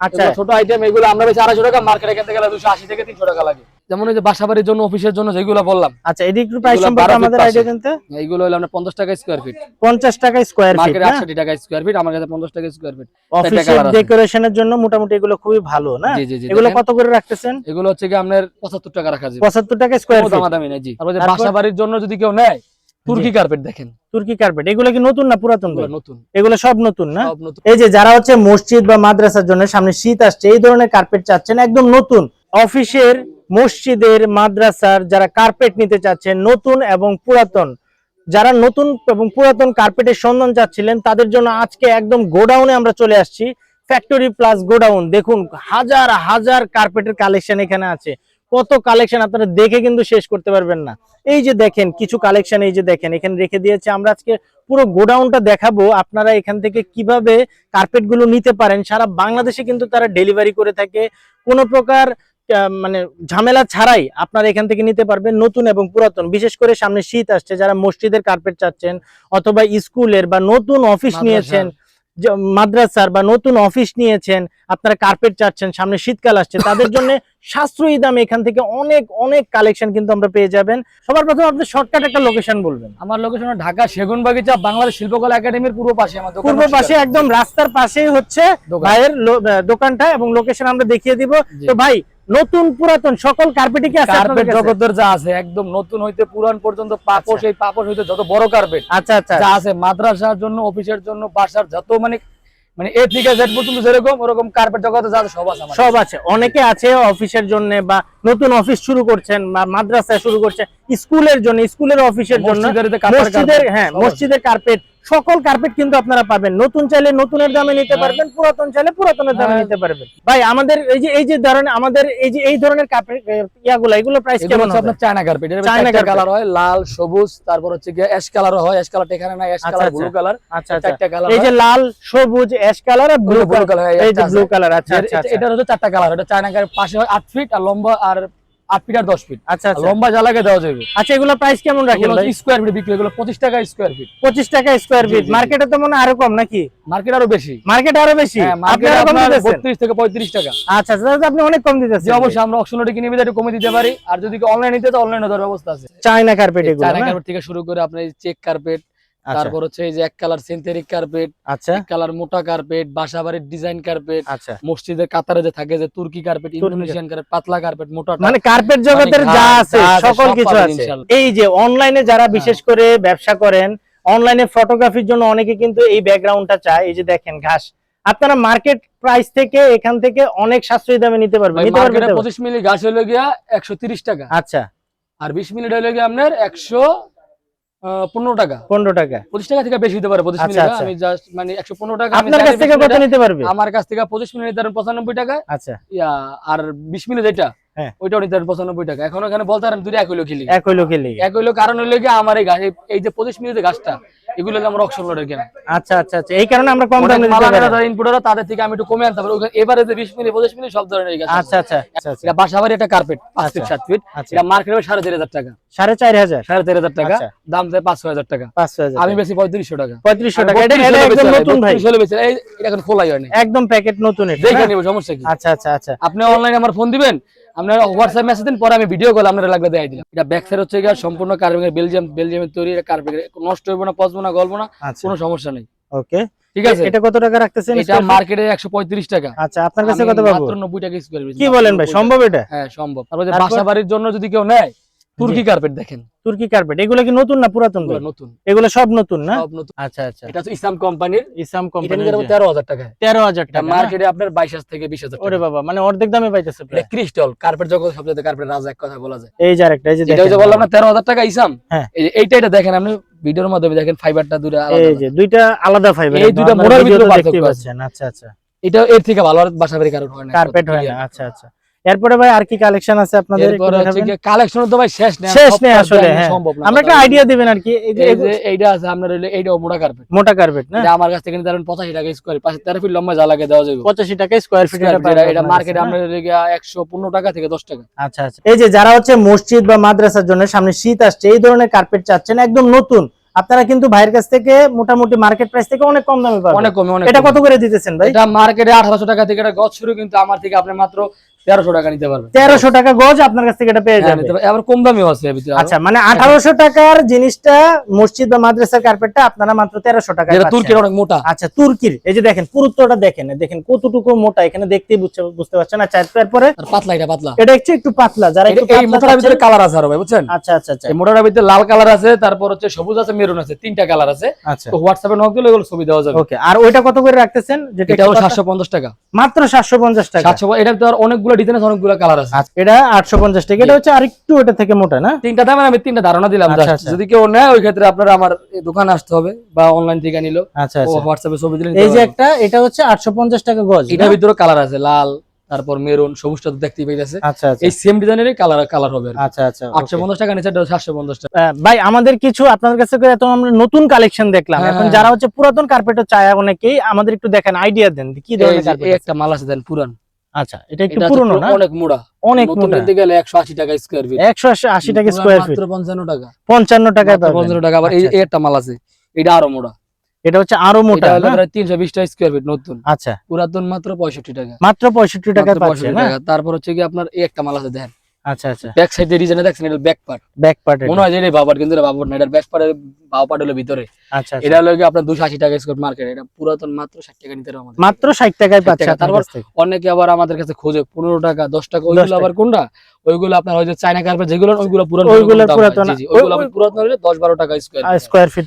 আচ্ছা। ছোট আইটেম এগুলো আমরা বেশি আড়াইশো টাকা মার্কেটে কিনতে গেলে দুশো আশি থেকে তিনশো টাকা লাগে। যেমন এই যে বাসাবাড়ির জন্য অফিসের জন্য যেগুলো বললাম। আচ্ছা এদিকে প্রাইস সম্পর্কে আমাদের আইডিয়া পাশে। দেন তো এইগুলো হলো আপনার পঞ্চাশ টাকা স্কোয়ার ফিট 50 টাকা স্কয়ার ফিট মার্কেটে না? আটষট্টি টাকা স্কোয়ার ফিট আমার কাছে পঞ্চাশ টাকা স্কোয়ার ফিট অফিসের ডেকোরেশনের জন্য মোটামুটি এগুলো খুবই ভালো না? এগুলো কত করে রাখতেছেন? এগুলো হচ্ছে কি আপনার পঁচাত্তর টাকা রাখা যাবে। 75 টাকা স্কয়ার ফিট দামাদামি নেই জি। তারপর যে বাসা বাড়ির জন্য যদি কেউ নেয় তুর্কি কার্পেট দেখেন। তুর্কি কার্পেট এগুলো কি নতুন না পুরাতন নতুন। এগুলো সব নতুন না? এই যে যারা হচ্ছে মসজিদ বা মাদ্রাসার জন্য সামনে শীত আসছে এই ধরনের কার্পেট চাচ্ছেন একদম নতুন। অফিসের মসজিদের মাদ্রাসার যারা কার্পেট নিতে চাচ্ছেন নতুন এবং পুরাতন। যারা নতুন এবং পুরাতন কার্পেটের সন্ধান চাচ্ছিলেন তাদের জন্য আজকে একদম গোডাউনে আমরা চলে আসছি। Factory plus godown. দেখুন হাজার হাজার কার্পেটের কালেকশন এখানে আছে। কত কালেকশন আপনারা দেখে কিন্তু শেষ করতে পারবেন না। এই যে দেখেন কিছু কালেকশন এই যে দেখেন এখানে রেখে দিয়েছে। আমরা আজকে পুরো গোডাউনটা দেখাবো আপনারা এখান থেকে কীভাবে কার্পেটগুলো নিতে পারেন। সারা বাংলাদেশে কিন্তু তারা ডেলিভারি করে থাকে। কোনো প্রকার মানে ঝামেলা ছাড়াই আপনারা এখান থেকে নিতে পারবেন নতুন এবং পুরাতন। বিশেষ করে সামনে শীত আসছে যারা মসজিদের কার্পেট চাচ্ছেন অথবা স্কুলের বা নতুন অফিস নিয়েছেন মাদ্রাসার বা নতুন অফিস নিয়েছেন আপনারা কার্পেট চাচ্ছেন সামনে শীতকাল আসছে তাদের জন্য সাশ্রয়ী দামে এখান থেকে অনেক অনেক কালেকশন কিন্তু আমরা পেয়ে যাবেন। সবার প্রথমে আপনি শর্টকাট একটা লোকেশন বলবেন। আমার লোকেশন ঢাকা সেগুন বাগিচা বাংলাদেশ শিল্পকলা একাডেমির পূর্ব পাশে আমার পূর্ব পাশে একদম রাস্তার পাশেই হচ্ছে। ভাইয়ের দোকানটা এবং লোকেশন আমরা দেখিয়ে দিব। তো ভাই নতুন পুরাতন সকল কার্পেটই কি আছে কার্পেট জগতের যা আছে একদম নতুন হইতে পুরান পর্যন্ত পাপোশ এই পাপোশ হইতে যত বড় কার্পেট আচ্ছা আচ্ছা। যা আছে মাদ্রাসার জন্য অফিসের জন্য বাসার যত মানে মানে এ থেকে জেড পর্যন্ত যেরকম ওরকম কার্পেট জগতে যা সব আছে সব আছে। অনেকে আছে অফিসের জন্য বা নতুন অফিস শুরু করছেন বা মাদ্রাসায় শুরু করছেন স্কুলের জন্য স্কুলের অফিসের জন্য মসজিদের হ্যাঁ মসজিদের কার্পেট সকল কার্পেট কিন্তু আপনারা পাবেন নতুন চাইলে নতুনের দামে নিতে হ্যাঁ। পারবেন পুরাতন চাইলে পুরাতনের দামে হ্যাঁ। নিতে পারবেন ভাই আমাদের এই যে এই যে ধরনের আমাদের এই যে এই ধরনের কার্পেট ইয়াগুলো এগুলো প্রাইস কেমন হবে আপনার চায়না কার্পেট এর চায়না কালার হয় লাল সবুজ তারপর হচ্ছে গিয়ে অ্যাশ কালার হয় অ্যাশ কালার এখানে নাই অ্যাশ আচ্ছা, কালার আচ্ছা। ব্লু কালার আচ্ছা আচ্ছা চারটা কালার এই যে লাল সবুজ অ্যাশ কালার আর ব্লু কালার এই যে ব্লু কালার আচ্ছা আচ্ছা আচ্ছা। এটা হচ্ছে চারটা কালার এটা চায়না কালার পাশে হয় আট ফিট আর লম্বা আর আট ফিট আর দশ ফিট। আচ্ছা আচ্ছা। লম্বা দেওয়া যাবে। আচ্ছা এগুলো প্রাইস কেমন রাখেন ভাই? স্কোয়ার ফিট বিক্রি এগুলো পঁচিশ টাকা স্কোয়ার ফিট পঁচিশ টাকা স্কোয়ার ফিট। মার্কেটে তো মনে আরও কম নাকি? মার্কেট আরও বেশি। মার্কেট আরও বেশি? হ্যাঁ কম দিতেছেন? থেকে পঁয়ত্রিশ টাকা। আচ্ছা আচ্ছা তাহলে আপনি অনেক কম দিতেছেন। অবশ্যই আমরা অপশন কিনে নিতে একটু কমে দিতে পারি। আর যদি অনলাইন নিতে তো অনলাইনে দেওয়ার ব্যবস্থা আছে। চায়না কার্পেট এগুলো চায়না? কার্পেট থেকে শুরু করে আপনার চেক কার্পেট তারপর হচ্ছে এই যে এক কালার সিনথেটিক কার্পেট আচ্ছা। এক কালার মোটা কার্পেট বাসা বাড়ির ডিজাইন কার্পেট আচ্ছা। মসজিদের কাতারে যে থাকে যে তুর্কি কার্পেট ইন্দোনেশিয়ান কার্পেট পাতলা কার্পেট মোটা মানে কার্পেট জগতের মানে যা আছে সকল কিছু আছে। এই যে অনলাইনে যারা বিশেষ করে ব্যবসা করেন অনলাইনে ফটোগ্রাফির জন্য অনেকে কিন্তু এই ব্যাকগ্রাউন্ডটা চায়। এই যে দেখেন ঘাস। আপনারা মার্কেট প্রাইস থেকে এখান থেকে অনেক সাশ্রয়ী দামে নিতে পারবেন। নিতে পারবেন মার্কেটে তো? পঁচিশ মিলি ঘাস হলো গিয়া একশো তিরিশ টাকা। আচ্ছা। আর বিশ মিনিট হলো গিয়ে আপনার একশো পনেরো টাকা। পনেরো টাকা। পঁচিশ টাকা থেকে বেশি হতে পারে পঁচিশ আচ্ছা, মিনিট। আচ্ছা। আমি জাস্ট মানে একশো পনেরো টাকা আপনার কাছ থেকে কত নিতে পারবে? আমার কাছ থেকে পঁচিশ মিনিট ধরেন পঁচানব্বই টাকা। আচ্ছা। আর বিশ মিনিট এটা হ্যাঁ। ওইটাও নিতে পারেন পঁচানব্বই টাকা। এখন ওখানে বলতে পারেন দুটো এক হইল খেলি এক হইল খেলে এক হইল কারণ হইল কি আমার এই গাছ এই- এই যে পঁচিশ মিনিটের গাছটা এগুলো আমার অকশন কেনা আচ্ছা আচ্ছা আচ্ছা। এই কারণে আমরা কম দামে দিতে পারি। যারা ইনপুটাররা তাদের থেকে আমি একটু কমে আনতে পারি। ওখানে এবারে যে বিশ মিনিট পঁচিশ মিনিট সব ধরনের গাছ আচ্ছা আচ্ছা আচ্ছা আচ্ছা। এটা বাসাবাড়ি একটা কার্পেট পাঁচ ফিট আচ্ছা। সাত ফিট এটা মার্কেটে সাড়ে চার হাজার টাকা। সাড়ে চার হাজার? সাড়ে চার হাজার টাকা। দাম দেয় পাঁচশো হাজার টাকা। পাঁচশো হাজার আমি বেশি পঁয়ত্রিশশো টাকা। পঁয়ত্রিশশো আমি টাকা। এটা 32 এটা হলে একদম নতুন ভাই। 32 হলে এই এটা এখন খোলাই হয়নি একদম প্যাকেট নতুন এটা। দেখে? নিব সমস্যা কি? আচ্ছা আচ্ছা আচ্ছা। আপনি অনলাইনে আমার ফোন দিবেন আপনার হোয়াটসঅ্যাপ মেসেজ দিন পরে আমি ভিডিও কল আপনারা লাগবে দেয় দিলাম। এটা ব্যাক সাইড হচ্ছে গিয়ে সম্পূর্ণ কার্বিং বেলজিয়াম বেলজিয়ামের তৈরি কার্বিং নষ্ট হইব না পচবো না গলবো না আচ্ছা। কোনো সমস্যা নেই। ওকে ঠিক আছে? এটা কত টাকা রাখতেছেন এটা মার্কেটে একশো পঁয়ত্রিশ টাকা। আচ্ছা আপনার কাছে কত পাবো? মাত্র নব্বই টাকা স্কোয়ার কি বলেন ভাই সম্ভব এটা? হ্যাঁ সম্ভব। তারপরে বাসাবাড়ির বাসা বাড়ির জন্য যদি কেউ নেয় তুর্কি কার্পেট দেখেন। তুর্কি কার্পেট এগুলো কি নতুন না পুরাতন নতুন। এগুলো সব নতুন না? আচ্ছা আচ্ছা। এটা হচ্ছে ইসলাম কোম্পানির ইসলাম এটা কোম্পানি নিতে পারব তেরো হাজার টাকা তেরো হাজার টাকা? মার্কেটে আপনার বাইশ হাজার থেকে বিশ হাজার ওরে বাবা মানে অর্ধেক দামে পাইতেছে ক্রিস্টাল কার্পেট জগৎ সবচেয়ে কার্পেট রাজা এক কথা বলা যায়। এই যে আরেকটা এই যে বললাম না তেরো হাজার টাকা ইসাম হ্যাঁ। এইটা এটা দেখেন আপনি ভিডিওর মাধ্যমে দেখেন ফাইবারটা দূরে এই যে দুইটা আলাদা ফাইবার এই দুইটা মোড়ার ভিতরে পার্থক্য আছে। আচ্ছা আচ্ছা। এটা এর থেকে ভালো আর বাসা বাড়ি কারণ হয় না কার্পেট হয় না। আচ্ছা আচ্ছা। এরপরে ভাই আর কি কালেকশন আছে আপনাদের? কালেকশন তো ভাই শেষ নেই শেষ নেই আসলে, হ্যাঁ। সম্ভব না। আমরা একটা আইডিয়া দিবেন আর কি। এই যে এইটা আছে আপনার হইল এইটাও মোটা কার্পেট মোটা কার্পেট না? আমার কাছ থেকে পারেন পঁচাশি টাকা স্কোয়ার পাশে তেরো ফিট লম্বা জ্বালাকে দেওয়া যাবে। পঁচাশি টাকা স্কোয়ার ফিট এটা- মার্কেটে আপনার একশো পনেরো টাকা থেকে দশ টাকা। আচ্ছা আচ্ছা। এই যে যারা হচ্ছে মসজিদ বা মাদ্রাসার জন্য সামনে শীত আসছে এই ধরনের কার্পেট চাচ্ছেন একদম নতুন। আপনারা কিন্তু ভাইয়ের কাছ থেকে মোটামুটি মার্কেট প্রাইস থেকে অনেক কম দামে পাবেন। অনেক কমে অনেক এটা কত করে দিতেছেন ভাই? এটা মার্কেটে আঠারোশো টাকা থেকে এটা গছ শুরু কিন্তু আমার থেকে আপনি মাত্র তেরোশো টাকা নিতে পারবেন তেরোশো টাকা গজ আপনার কাছ থেকে এটা পেয়ে হ্যাঁ, আবার কম দামিও আছে আচ্ছা মানে আঠারোশো টাকার জিনিসটা মসজিদ বা মাদ্রাসার কার্পেটটা আপনারা মাত্র তেরোশো টাকা তুর্কির অনেক মোটা। আচ্ছা তুর্কির। এই যে দেখেন পুরুত্বটা দেখেন দেখেন কতটুকু মোটা এখানে দেখতেই বুঝতে পারছেন? আচ্ছা পাতলা এটা পাতলা। এটা একটু একটু পাতলা যারা এই মোটার ভিতরে কালার আছে আরও ভাই বুঝছেন? আচ্ছা আচ্ছা আচ্ছা। এই মোটার ভিতরে লাল কালার আছে তারপর হচ্ছে সবুজ আছে মেরুন আছে তিনটা কালার আছে। আচ্ছা। তো হোয়াটসঅ্যাপে নক দিলে এগুলো ছবি দেওয়া যাবে। ওকে আর ওইটা কত করে রাখতেছেন? যেটা এটা হলো একটু পাতলা? সাতশো পঞ্চাশ টাকা। মাত্র সাতশো পঞ্চাশ টাকা। সাতশো এটার তো আর অনেকগুলো ডিজাইন আছে অনেকগুলো কালার আছে। আচ্ছা, এটা আটশো পঞ্চাশ টাকা। এটা হচ্ছে আরেকটু এটা থেকে মোটা না? তিনটা দামের আমি তিনটা ধারণা দিলাম আচ্ছা। আচ্ছা। যদি কেউ নেয় ওই ক্ষেত্রে আপনার আমার এই দোকানে আসতে হবে বা অনলাইন থেকে নিলো। আচ্ছা আচ্ছা। হোয়াটসঅ্যাপে ছবি দিলে নিতে এই যে একটা এটা হচ্ছে আটশো পঞ্চাশ টাকা গজ এটার ভিতরে কালার আছে লাল তারপর মেরুন সবুজটা তো দেখতেই পাইতেছে। এই সেম ডিজাইনেরই কালার কালার হবে আচ্ছা আচ্ছা আটশো পঞ্চাশ টাকা নিচে সাতশো পঞ্চাশ টাকা। ভাই আমাদের কিছু আপনাদের কাছে এত আমরা নতুন কালেকশন দেখলাম। হ্যাঁ, এখন হ্যাঁ। যারা হচ্ছে পুরাতন কার্পেটও চায় অনেকেই আমাদের একটু দেখেন আইডিয়া দেন কি ধরনের একটা মাল আছে দেন পুরান। আচ্ছা এটা একটু পুরনো না? অনেক মোড়া। অনেক নিতে গেলে একশো আশি টাকা স্কোয়ার ফিট একশো আশি আশি টাকা স্কয়ার ফিট মাত্র পঞ্চান্ন টাকা। পঞ্চান্ন টাকায় মাত্র পাবেন। টাকা আবার এই আচ্ছা, একটা মাল আছে এটা আরও মোড়া। এটা হচ্ছে আরও মোটা তিনশো বিশ টাকা স্কোয়ার ফিট নতুন। আচ্ছা। পুরাতন মাত্র পঁয়ষট্টি টাকা। মাত্র পঁয়ষট্টি পাচ্ছে 65 না টাকা। তারপর হচ্ছে কি আপনার এই একটা মাল আছে দেখেন। আচ্ছা আচ্ছা। ব্যাক সাইডে ডিজাইনে দেখছেন এটা ব্যাক পার্ট ব্যাক পার্ট মনে হয় যে এটা বাবার কিন্তু এটা বাবার না এটা ব্যাক পার্টের বাবা পার্ট হলো ভিতরে। আচ্ছা। এটা হলো কি আপনার দুশো আশি টাকা স্কোয়ার মার্কেট এটা পুরাতন মাত্র ষাট টাকা নিতে আমাদের। মাত্র টাকায় পাচ্ছে। তারপর অনেকে আবার আমাদের কাছে খোঁজে পনেরো টাকা দশ টাকা ওইগুলো আবার কোনটা? ওইগুলো আপনার যে চায়না কার্পেট যেগুলো ওইগুলো পুরাতন ওইগুলো দাম পুরাতন। জি, জি, ওইগুলো পুরাতন হলে দশ বারো টাকা স্কোয়ার স্কোয়ার ফিট